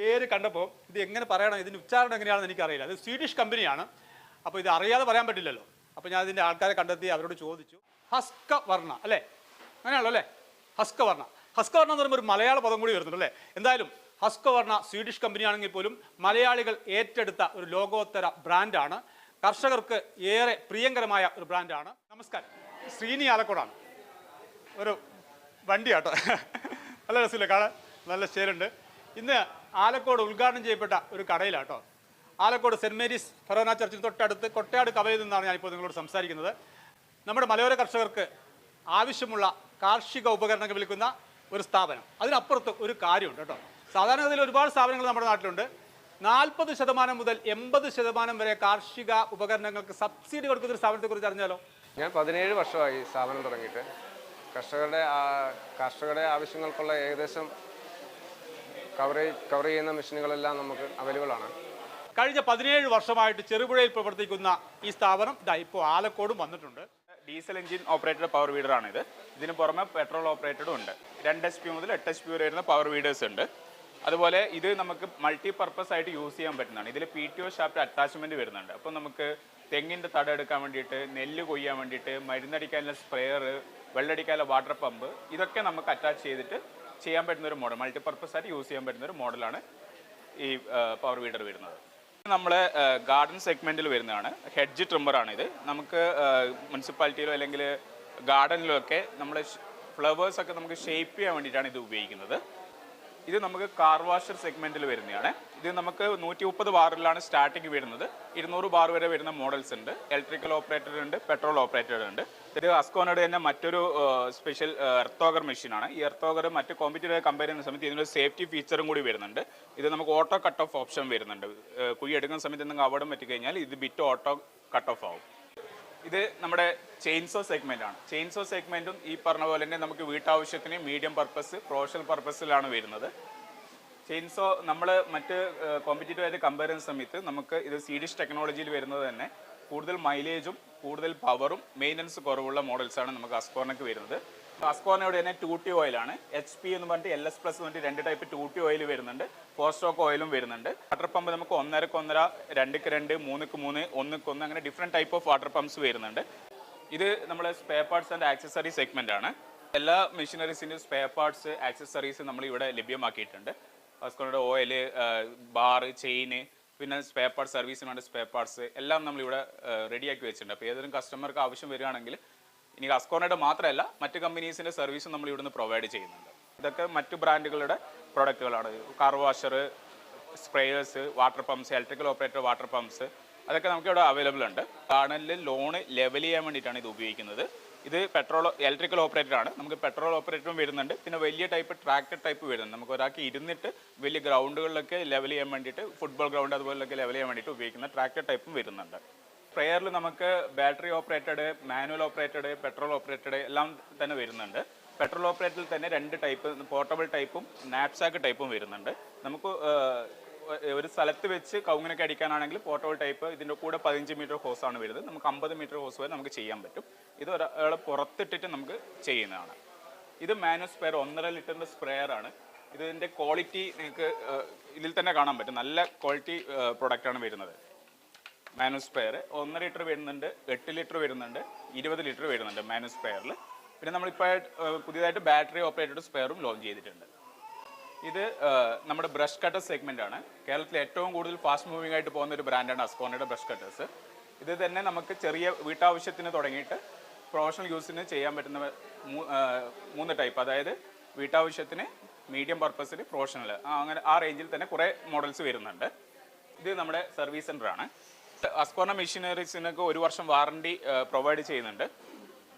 പേര് കണ്ടപ്പോൾ ഇത് എങ്ങനെ പറയണം? ഇതിന്റെ ഉച്ചാരണം എങ്ങനെയാണെന്ന് എനിക്കറിയില്ല. അത് സ്വീഡിഷ് കമ്പനിയാണ്. അപ്പോൾ ഇത് അറിയാതെ പറയാൻ പറ്റില്ലല്ലോ. അപ്പോൾ ഞാൻ ഇതിന്റെ ആൾക്കാരെ കണ്ടെത്തി അവരോട് ചോദിച്ചു. ഹസ്ക വർണ അല്ലേ? അങ്ങനെയാണല്ലോ അല്ലേ? ഹസ്ക വർണ ഹസ്ക വർണ എന്ന് പറയുമ്പോൾ ഒരു മലയാള പദം കൂടി വരുന്നുണ്ട് അല്ലേ? എന്തായാലും ഹസ്ക വർണ സ്വീഡിഷ് കമ്പനിയാണെങ്കിൽ പോലും മലയാളികൾ ഏറ്റെടുത്ത ഒരു ലോകോത്തര ബ്രാൻഡാണ്. കർഷകർക്ക് ഏറെ പ്രിയങ്കരമായ ഒരു ബ്രാൻഡാണ്. നമസ്കാരം. ശ്രീനി ആലക്കോടാണ്. ഒരു വണ്ടിയാട്ടോ. നല്ല രസമില്ല കാണാൻ? നല്ല ചേരുണ്ട് ഇന്ന് ആലക്കോട് ഉദ്ഘാടനം ചെയ്യപ്പെട്ട ഒരു കടയിലാട്ടോ. ആലക്കോട് സെന്റ് മേരീസ് ഫെറോന ചർച്ചിന് തൊട്ടടുത്ത് കൊട്ടയാട് കവയിൽ നിന്നാണ് ഞാനിപ്പോൾ നിങ്ങളോട് സംസാരിക്കുന്നത്. നമ്മുടെ മലയോര കർഷകർക്ക് ആവശ്യമുള്ള കാർഷിക ഉപകരണങ്ങൾ വിൽക്കുന്ന ഒരു സ്ഥാപനം. അതിനപ്പുറത്ത് ഒരു കാര്യമുണ്ട് കേട്ടോ. സാധാരണഗതിയിൽ ഒരുപാട് സ്ഥാപനങ്ങൾ നമ്മുടെ നാട്ടിലുണ്ട്. നാൽപ്പത് ശതമാനം മുതൽ എൺപത് ശതമാനം വരെ കാർഷിക ഉപകരണങ്ങൾക്ക് സബ്സിഡി കൊടുക്കുന്ന ഒരു സ്ഥാപനത്തെ കുറിച്ച് അറിഞ്ഞാലോ? ഞാൻ പതിനേഴ് വർഷമായി സ്ഥാപനം തുടങ്ങിയിട്ട്. കർഷകരുടെ കർഷകരുടെ ആവശ്യങ്ങൾക്കുള്ള ഏകദേശം കവർ കവർ ചെയ്യുന്ന മെഷീനുകളെല്ലാം നമുക്ക് അവൈലബിൾ ആണ്. കഴിഞ്ഞ പതിനേഴ് വർഷമായിട്ട് ചെറുപുഴയിൽ പ്രവർത്തിക്കുന്ന ഈ സ്ഥാപനം ഇതാ ഇപ്പോൾ ആലക്കോടും വന്നിട്ടുണ്ട്. ഡീസൽ എഞ്ചിൻ ഓപ്പറേറ്റഡ് പവർ വീഡറാണ് ആണ് ഇത്. ഇതിന് പുറമെ പെട്രോൾ ഓപ്പറേറ്റഡും ഉണ്ട്. രണ്ട് എച്ച് പി മുതൽ എട്ട് എച്ച് പി വരെ വരുന്ന പവർ വീഡേഴ്സ് ഉണ്ട്. അതുപോലെ ഇത് നമുക്ക് മൾട്ടി പർപ്പസ് ആയിട്ട് യൂസ് ചെയ്യാൻ പറ്റുന്നതാണ്. ഇതിൽ P T O shaft attachment വരുന്നുണ്ട്. അപ്പോൾ നമുക്ക് തെങ്ങിന്റെ തട എടുക്കാൻ വേണ്ടിയിട്ട് നെല്ല് കൊയ്യാൻ വേണ്ടിയിട്ട് മരുന്നടിക്കാനുള്ള സ്പ്രെയർ വെള്ളടിക്കാനുള്ള വാട്ടർ പമ്പ് ഇതൊക്കെ നമുക്ക് അറ്റാച്ച് ചെയ്തിട്ട് ചെയ്യാൻ പറ്റുന്ന ഒരു മോഡൽ മൾട്ടി പർപ്പസ് ആയിട്ട് യൂസ് ചെയ്യാൻ പറ്റുന്ന ഒരു മോഡലാണ് ഈ പവർ വീഡർ വരുന്നത്. നമ്മൾ ഗാർഡൻ സെഗ്മെന്റിൽ വരുന്നതാണ്. ഹെഡ്ജ് ഇത് നമുക്ക് മുനിസിപ്പാലിറ്റിയിലോ അല്ലെങ്കിൽ ഗാർഡനിലോ ഒക്കെ നമ്മൾ ഫ്ലവേഴ്സൊക്കെ നമുക്ക് ഷേപ്പ് ചെയ്യാൻ വേണ്ടിയിട്ടാണ് ഇത് ഉപയോഗിക്കുന്നത്. ഇത് നമുക്ക് കാർ വാഷർ സെഗ്മെന്റിൽ വരുന്നതാണ്. ഇത് നമുക്ക് നൂറ്റി മുപ്പത് ബാറിലാണ് സ്റ്റാർട്ടിങ് വരുന്നത്. ഇരുന്നൂറ് ബാർ വരെ വരുന്ന മോഡൽസ് ഉണ്ട്. ഇലക്ട്രിക്കൽ ഓപ്പറേറ്റർ ഉണ്ട് പെട്രോൾ ഓപ്പറേറ്റർ ഉണ്ട്. ഇത് അസ്കോനോട് തന്നെ മറ്റൊരു സ്പെഷ്യൽ എർത്തോഗർ മെഷീനാണ് ഈ എർത്തോഗർ മറ്റ് കോമ്പറ്റീവ് കമ്പയർ ചെയ്യുന്ന സമയത്ത് ഇതിനൊരു സേഫ്റ്റി ഫീച്ചറും കൂടി വരുന്നുണ്ട്. ഇത് നമുക്ക് ഓട്ടോ കട്ട് ഓഫ് ഓപ്ഷൻ വരുന്നുണ്ട്. കുഴി എടുക്കുന്ന സമയത്ത് എന്തെങ്കിലും അപകടം പറ്റിക്കഴിഞ്ഞാൽ ഇത് ബിറ്റ് ഓട്ടോ കട്ട് ഓഫ് ആവും. ഇത് നമ്മുടെ ചെയിൻസോ സെഗ്മെന്റ് ആണ്. ചെയിൻസോ സെഗ്മെന്റും ഈ പറഞ്ഞ പോലെ തന്നെ നമുക്ക് വീട്ടാവശ്യത്തിന് മീഡിയം പർപ്പസ് പ്രൊഫഷണൽ പർപ്പസിലാണ് വരുന്നത്. ചെയിൻസോ നമ്മൾ മറ്റ് കോമ്പറ്റീറ്റീവ് ആയിട്ട് കമ്പയർ സമയത്ത് നമുക്ക് ഇത് സീഡിഷ് ടെക്നോളജിയിൽ വരുന്നത് തന്നെ കൂടുതൽ മൈലേജും കൂടുതൽ പവറും മെയിന്റനൻസ് കുറവുള്ള മോഡൽസാണ് നമുക്ക് അസ്കോർണക്ക് വരുന്നത്. അസ്കോർണയുടെ തന്നെ ടൂ ടി ഓയിലാണ് എച്ച് പി എന്ന് പറഞ്ഞിട്ട് എൽ എസ് പ്ലസ് പറഞ്ഞിട്ട് രണ്ട് ടൈപ്പ് ടൂ ടി ഓയിൽ വരുന്നുണ്ട്. ഫോർ സ്റ്റോക്ക് ഓയിലും വരുന്നുണ്ട്. വാട്ടർ പമ്പ് നമുക്ക് ഒന്നരക്ക് ഒന്നര രണ്ടിക്ക് രണ്ട് മൂന്നിക്ക് മൂന്ന് ഒന്നിക്ക് ഒന്ന് അങ്ങനെ different type of water pumps വരുന്നുണ്ട്. ഇത് നമ്മുടെ spare parts and accessory segment ആണ്. എല്ലാ മെഷീനറീസിന്റെയും സ്പെയർ പാർട്സ് ആക്സസറീസ് നമ്മൾ ഇവിടെ ലഭ്യമാക്കിയിട്ടുണ്ട്. വാസ്കോണയുടെ ഓയിൽ ബാർ ചെയിന് പിന്നെ സ്പെയർ പാർട്സ് സർവീസിന് വേണ്ട സ്പെയർ പാർട്സ് എല്ലാം നമ്മളിവിടെ റെഡിയാക്കി വെച്ചിട്ടുണ്ട്. അപ്പോൾ ഏതെങ്കിലും കസ്റ്റമർക്ക് ആവശ്യം വരികയാണെങ്കിൽ ഇനി അസ്കോണയുടെ മാത്രമല്ല മറ്റ് കമ്പനീസിന്റെ സർവീസും നമ്മൾ ഇവിടുന്ന് പ്രൊവൈഡ് ചെയ്യുന്നുണ്ട്. ഇതൊക്കെ മറ്റു ബ്രാൻഡുകളുടെ പ്രൊഡക്റ്റുകളാണ് car washer sprayers water pumps electrical operator water pumps അതൊക്കെ നമുക്ക് ഇവിടെ അവൈലബിൾ ഉണ്ട്. ഗാർഡനിൽ ലോണ് ലെവൽ ചെയ്യാൻ വേണ്ടിയിട്ടാണ് ഇത് ഉപയോഗിക്കുന്നത്. ഇത് പെട്രോൾ ഇലക്ട്രിക്കൽ ഓപ്പറേറ്റർ ആണ്. നമുക്ക് പെട്രോൾ ഓപ്പറേറ്ററും വരുന്നുണ്ട്. പിന്നെ വലിയ ടൈപ്പ് ട്രാക്ടർ ടൈപ്പ് വരുന്നുണ്ട്. നമുക്ക് ഒരാൾക്ക് ഇരുന്നിട്ട് വലിയ ഗ്രൗണ്ടുകളിലൊക്കെ ലെവൽ ചെയ്യാൻ വേണ്ടിയിട്ട് ഫുട്ബോൾ ഗ്രൗണ്ട് അതുപോലെയൊക്കെ ലെവൽ ചെയ്യാൻ വേണ്ടിയിട്ട് ഉപയോഗിക്കുന്ന ട്രാക്ടർ ടൈപ്പും വരുന്നുണ്ട്. സ്പ്രെയറിൽ നമുക്ക് battery operated manual operated petrol operated എല്ലാം തന്നെ വരുന്നുണ്ട്. പെട്രോൾ ഓപ്പറേറ്ററിൽ തന്നെ രണ്ട് ടൈപ്പ് പോർട്ടബിൾ ടൈപ്പും നാപ്സാക്ക് ടൈപ്പും വരുന്നുണ്ട്. നമുക്ക് ഒരു സ്ഥലത്ത് വെച്ച് കൗങ്ങിനൊക്കെ അടിക്കാനാണെങ്കിൽ പോർട്ടബിൾ ടൈപ്പ് ഇതിന്റെ കൂടെ പതിനഞ്ച് മീറ്റർ ഹോസ് ആണ് വരുന്നത്. നമുക്ക് അമ്പത് മീറ്റർ ഹോസ് വരെ നമുക്ക് ചെയ്യാൻ പറ്റും. ഇത് ഒരാളെ പുറത്തിട്ടിട്ട് നമുക്ക് ചെയ്യുന്നതാണ്. ഇത് മാനുവൽ സ്പ്രെയർ ഒന്നര ലിറ്ററിന്റെ സ്പ്രെയർ ആണ്. ഇതിന്റെ ക്വാളിറ്റി നിങ്ങൾക്ക് ഇതിൽ തന്നെ കാണാൻ പറ്റും. നല്ല ക്വാളിറ്റി പ്രൊഡക്റ്റാണ് വരുന്നത്. മാനുവൽ സ്പ്രെയർ ഒന്നര ലിറ്റർ വരുന്നുണ്ട് എട്ട് ലിറ്റർ വരുന്നുണ്ട് ഇരുപത് ലിറ്റർ വരുന്നുണ്ട് മാനുസ്പെയറിൽ പിന്നെ നമ്മളിപ്പോൾ പുതിയതായിട്ട് ബാറ്ററി ഓപ്പറേറ്റഡ് സ്പെയറും ലോഞ്ച് ചെയ്തിട്ടുണ്ട്. ഇത് നമ്മുടെ ബ്രഷ് കട്ടർ സെഗ്മെന്റ് ആണ്. കേരളത്തിൽ ഏറ്റവും കൂടുതൽ ഫാസ്റ്റ് മൂവിംഗ് ആയിട്ട് പോകുന്ന ഒരു ബ്രാൻഡാണ് അസ്കോണയുടെ ബ്രഷ് കട്ടേഴ്സ് ഇത് തന്നെ നമുക്ക് ചെറിയ വീട്ടാവശ്യത്തിന് തുടങ്ങിയിട്ട് പ്രൊഫഷണൽ യൂസിന് ചെയ്യാൻ പറ്റുന്ന മൂന്ന് ടൈപ്പ് അതായത് വീട്ടാവശ്യത്തിന് മീഡിയം പർപ്പസിന് പ്രൊഫഷണൽ അങ്ങനെ ആ റേഞ്ചിൽ തന്നെ കുറേ മോഡൽസ് വരുന്നുണ്ട്. ഇത് നമ്മുടെ സർവീസ് സെന്റർ ആണ് അസ്കോണ മെഷീനറീസിനൊക്കെ ഒരു വർഷം വാറണ്ടി പ്രൊവൈഡ് ചെയ്യുന്നുണ്ട്.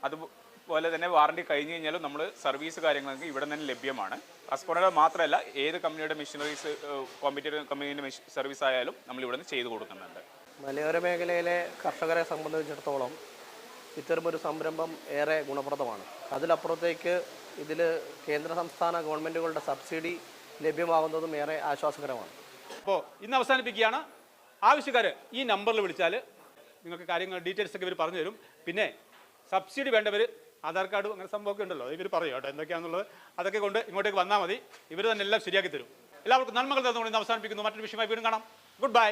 അതുപോലെ തന്നെ വാറണ്ടി കഴിഞ്ഞ് കഴിഞ്ഞാലും നമ്മൾ സർവീസ് കാര്യങ്ങളൊക്കെ ഇവിടെ തന്നെ ലഭ്യമാണ്. അസ്കോണയുടെ മാത്രമല്ല ഏത് കമ്പനിയുടെ മെഷീനറീസ് കോമ്പറ്റീവ് കമ്പനീന്റെ സർവീസ് ആയാലും നമ്മൾ ഇവിടെ നിന്ന് ചെയ്തു കൊടുക്കുന്നുണ്ട്. മലയോര മേഖലയിലെ കർഷകരെ സംബന്ധിച്ചിടത്തോളം ഇത്തരമൊരു സംരംഭം ഏറെ ഗുണപ്രദമാണ്. അതിലപ്പുറത്തേക്ക് ഇതിൽ കേന്ദ്ര സംസ്ഥാന ഗവൺമെന്റുകളുടെ സബ്സിഡി ലഭ്യമാകുന്നതും ഏറെ ആശ്വാസകരമാണ്. അപ്പോൾ ഇന്ന് അവസാനിപ്പിക്കുകയാണ്. ആവശ്യക്കാർ ഈ നമ്പറിൽ വിളിച്ചാൽ നിങ്ങൾക്ക് കാര്യങ്ങൾ ഡീറ്റെയിൽസ് ഒക്കെ ഇവർ പറഞ്ഞു തരും. പിന്നെ സബ്സിഡി വേണ്ടവർ ആധാർ കാർഡ് അങ്ങനെ സംഭവമൊക്കെ ഉണ്ടല്ലോ ഇവർ പറയും കേട്ടോ എന്തൊക്കെയാണെന്നുള്ളത് അതൊക്കെ കൊണ്ട് ഇങ്ങോട്ടേക്ക് വന്നാൽ മതി. ഇവർ തന്നെ എല്ലാം ശരിയാക്കി തരും. എല്ലാവർക്കും നന്മകൾ തന്നുകൊണ്ട് ഇന്ന് അവസാനിപ്പിക്കുന്നു. മറ്റൊരു വിഷയമായി വീണ്ടും കാണാം. Good bye